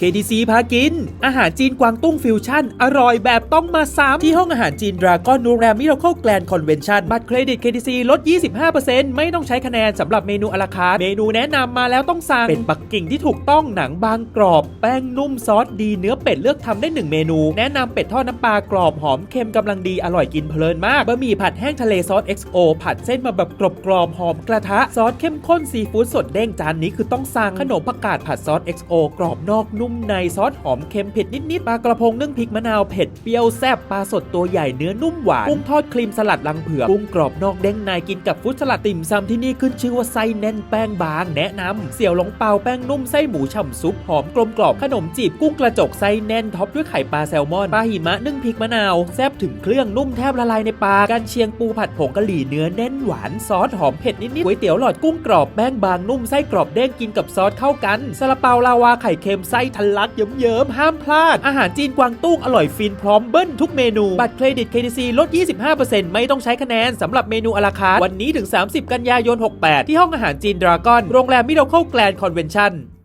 KDC พากิน อาหารจีนกวางตุ้งฟิวชั่น อร่อยแบบต้องมาซ้ำที่ห้องอาหารจีนดราก้อนโรงแรมมิราเคิลแกลนคอนเวนชั่นบัตรเครดิต KDC ลด 25%ไม่ต้องใช้คะแนนสำหรับเมนูอลาคาร์เมนูแนะนำมาแล้วต้องสั่ง เป็นปักกิ่งที่ถูกต้องหนังบางกรอบ แป้งนุ่มซอสดีเนื้อเป็ดเลือกทำได้ 1 เมนู แนะนำเป็ดทอดน้ำปลากรอบหอมเค็มกำลังดีอร่อยกินเพลินมากบะหมี่ผัดแห้งทะเลซอส XO ผัดเส้นมาแบบกรอบกรอบๆหอมกระทะซอสเข้มข้นซีฟู้ดสดเด้งจานนี้คือต้องสั่งขนมผักกาดผัดซอส XO กรอบนอกนุ่มในซอสหอมเค็มเผ็ดนิดๆปลากระพงนึ่งพริกมะนาวเผ็ดเปรี้ยวแซ่บปลาสดตัวใหญ่เนื้อนุ่มหวานกุ้งทอดครีมสลัดลังเผือกกุ้งกรอบนอกเด้งในกินกับฟุตสลัดติ่มซำที่นี่ขึ้นชื่อว่าไส้แน่นแป้งบางแนะนำเสี่ยวหลงเปาแป้งนุ่มไส้หมูฉ่ำซุปหอมกลมกรอบขนมจีบกุ้งกระจกไส้แน่นท็อปด้วยไข่ปลาแซลมอนปลาหิมะนึ่งพริกมะนาวแซ่บถึงเครื่องนุ่มแทบละลายในปากกันเชียงปูผัดผงกะหรี่เนื้อแน่นหวานซอสหอมเผ็ดนิดๆก๋วยเตี๋ยวหลอดกุ้งกรอบแป้งบางนุ่มไส้กรอบเด้งกินกับซอสเข้ากันซาลาเปาลาวาไข่เค็มไส้ทะลักเยิ้มๆ ห้ามพลาด อาหารจีนกวางตุ้งอร่อยฟินพร้อมเบิ้ลทุกเมนู บัตรเครดิต KTC ลด 25%ไม่ต้องใช้คะแนนสำหรับเมนูอลาคาร์วันนี้ถึง 30 กันยายน 68 ที่ห้องอาหารจีนดราก้อน โรงแรมมิโดเคิลแกลนคอนเวนชั่น